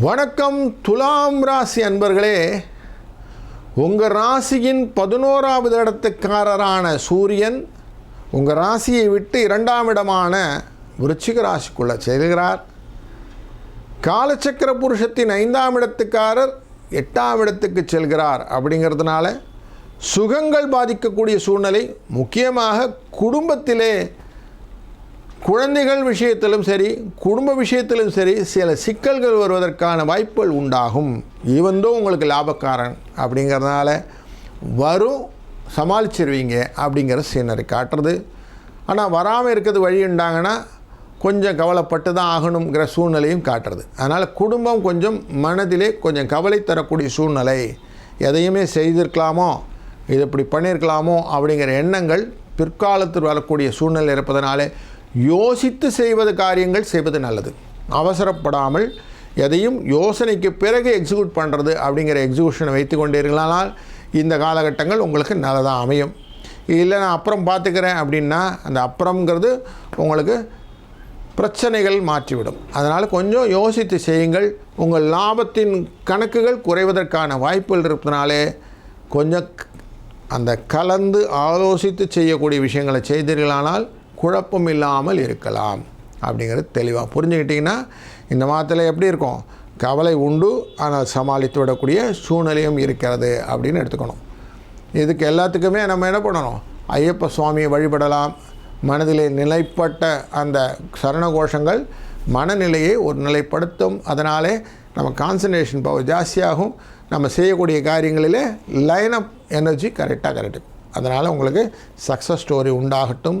வணக்கம் துலாம் ராசி அன்பர்களே உங்கள் ராசியின் பதினோராவது இடத்துக்காரரான சூரியன் உங்கள் ராசியை விட்டு இரண்டாம் இடமான விருச்சிக ராசிக்குள்ளே செல்கிறார் காலச்சக்கர புருஷத்தின் ஐந்தாம் இடத்துக்காரர் எட்டாம் இடத்துக்கு செல்கிறார் அப்படிங்கிறதுனால சுகங்கள் பாதிக்கக்கூடிய சூழ்நிலை முக்கியமாக குடும்பத்திலே குழந்தைகள் விஷயத்திலும் சரி குடும்ப விஷயத்திலும் சரி சில சிக்கல்கள் வருவதற்கான வாய்ப்புகள் உண்டாகும். இவந்தோ உங்களுக்கு லாபக்காரன் அப்படிங்கிறதுனால வரும் சமாளிச்சிருவீங்க அப்படிங்கிற சீனரி காட்டுறது. ஆனால் வராமல் இருக்கிறது வழி உண்டாங்கன்னா கொஞ்சம் கவலைப்பட்டு தான் ஆகணுங்கிற சூழ்நிலையும் காட்டுறது. அதனால் குடும்பம் கொஞ்சம் மனதிலே கொஞ்சம் கவலை தரக்கூடிய சூழ்நிலை. எதையுமே செய்திருக்கலாமோ இது இப்படி பண்ணியிருக்கலாமோ அப்படிங்கிற எண்ணங்கள் பிற்காலத்தில் வரக்கூடிய சூழ்நிலை இருப்பதனாலே யோசித்து செய்வது காரியங்கள் செய்வது நல்லது. அவசரப்படாமல் எதையும் யோசனைக்கு பிறகு எக்ஸிக்யூட் பண்ணுறது அப்படிங்கிற எக்ஸிக்யூஷனை வைத்து கொண்டீர்களானால் இந்த காலகட்டங்கள் உங்களுக்கு நல்லதாக அமையும். இல்லை நான் அப்புறம் பார்த்துக்கிறேன் அப்படின்னா அந்த அப்புறம்ங்கிறது உங்களுக்கு பிரச்சனைகள் மாற்றிவிடும். அதனால் கொஞ்சம் யோசித்து செய்யுங்கள். உங்கள் லாபத்தின் கணக்குகள் குறைவதற்கான வாய்ப்புகள் இருப்பதனாலே கொஞ்சம் அந்த கலந்து ஆலோசித்து செய்யக்கூடிய விஷயங்களை செய்தீர்களானால் குழப்பம் இல்லாமல் இருக்கலாம் அப்படிங்கிறது தெளிவாக புரிஞ்சுக்கிட்டிங்கன்னா இந்த மாதத்தில் எப்படி இருக்கும்? கவலை உண்டு ஆனால் சமாளித்து விடக்கூடிய சூழ்நிலையும் இருக்கிறது அப்படின்னு எடுத்துக்கணும். இதுக்கு எல்லாத்துக்குமே நம்ம என்ன பண்ணணும்? ஐயப்ப சுவாமியை வழிபடலாம். மனதிலே நிலைப்பட்ட அந்த சரண கோஷங்கள் மனநிலையை ஒரு நிலைப்படுத்தும். அதனாலே நம்ம கான்சன்ட்ரேஷன் பவர் ஜாஸ்தியாகும். நம்ம செய்யக்கூடிய காரியங்களிலே லைன் அப் எனர்ஜி கரெக்டாக கரெக்டு அதனால் உங்களுக்கு சக்ஸஸ் ஸ்டோரி உண்டாகட்டும்.